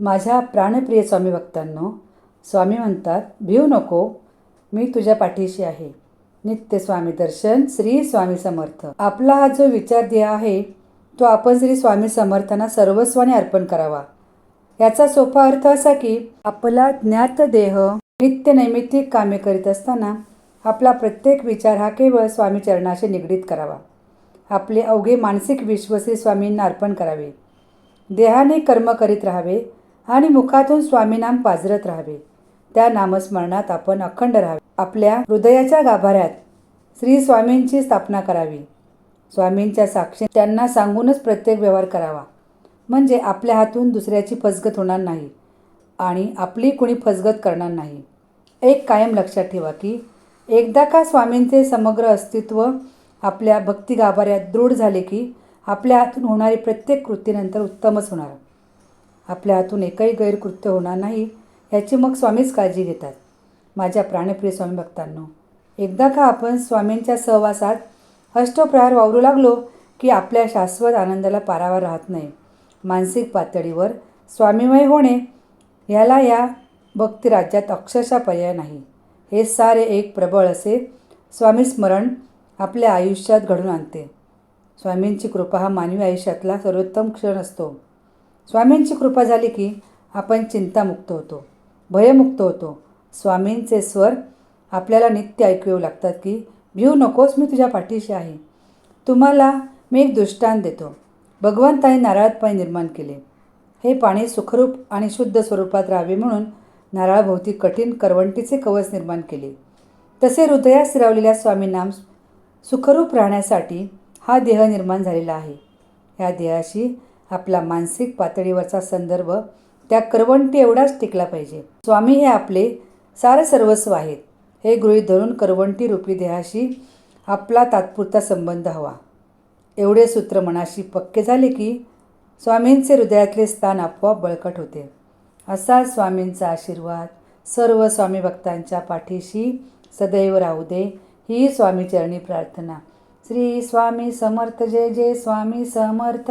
माझ्या प्राणप्रिय स्वामी भक्तांनो स्वामी म्हणतात भिऊ नको मी तुझ्या पाठीशी आहे. नित्य स्वामी दर्शन श्री स्वामी समर्थ. आपला हा जो विचार ध्येय आहे तो आपण श्री स्वामी समर्थांना सर्वस्वाने अर्पण करावा. याचा सोपा अर्थ असा की आपला ज्ञात देह नित्य नैमित्तिक कामे करीत असताना आपला प्रत्येक विचार हा केवळ स्वामी चरणाशी निगडीत करावा. आपले अवघे मानसिक विश्व श्री स्वामींना अर्पण करावे. देहाने कर्म करीत राहावे आणि मुखातून स्वामीनाम पाजरत राहावे. त्या नामस्मरणात आपण अखंड राहावे. आपल्या हृदयाच्या गाभाऱ्यात श्री स्वामींची स्थापना करावी. स्वामींच्या साक्षी त्यांना सांगूनच प्रत्येक व्यवहार करावा. म्हणजे आपल्या हातून दुसऱ्याची फसगत होणार नाही आणि आपली कुणी फसगत करणार नाही. एक कायम लक्षात ठेवा की एकदा का स्वामींचे समग्र अस्तित्व आपल्या भक्ती गाभाऱ्यात दृढ झाले की आपल्या हातून होणारी प्रत्येक कृतीनंतर उत्तमच होणार. आपल्या हातून एकही गैरकृत्य होणार नाही याची मग स्वामीच काळजी घेतात. माझ्या प्राणप्रिय स्वामी भक्तांनो एकदा का आपण स्वामींच्या सहवासात अष्टप्रहार वावरू लागलो की आपल्या शाश्वत आनंदाला पारावर राहत नाही. मानसिक पातळीवर स्वामीमय होणे ह्याला या भक्तिराज्यात अक्षरशः पर्याय नाही. हे सारे एक प्रबळ असे स्वामी स्मरण आपल्या आयुष्यात घडून आणते. स्वामींची कृपा हा मानवी आयुष्यातला सर्वोत्तम क्षण असतो. स्वामींची कृपा झाली की आपण चिंतामुक्त होतो भयमुक्त होतो. स्वामींचे स्वर आपल्याला नित्य ऐकू येऊ लागतात की भिऊ नकोस मी तुझ्या पाठीशी आहे. तुम्हाला मी एक दृष्टांत देतो. भगवंताने नारळात पाणी निर्माण केले. हे पाणी सुखरूप आणि शुद्ध स्वरूपात राहावे म्हणून नारळाभोवती कठीण करवंटीचे कवच निर्माण केले. तसे हृदयात स्थिरावलेल्या स्वामींनाम सुखरूप राहण्यासाठी हा देह निर्माण झालेला आहे. ह्या देहाशी आपला मानसिक पातळीवरचा संदर्भ त्या करवंटी एवढाच टिकला पाहिजे. स्वामी हे आपले सारं सर्वस्व आहेत. हे गृहीत धरून करवंटी रूपी देहाशी आपला तात्पुरता संबंध हवा. एवढे सूत्र मनाशी पक्के झाले की स्वामींचे हृदयातले स्थान आपोआप बळकट होते. असा स्वामींचा आशीर्वाद सर्व स्वामी भक्तांच्या पाठीशी सदैव राहू दे ही स्वामीचरणी प्रार्थना. श्री स्वामी समर्थ जय जय स्वामी समर्थ.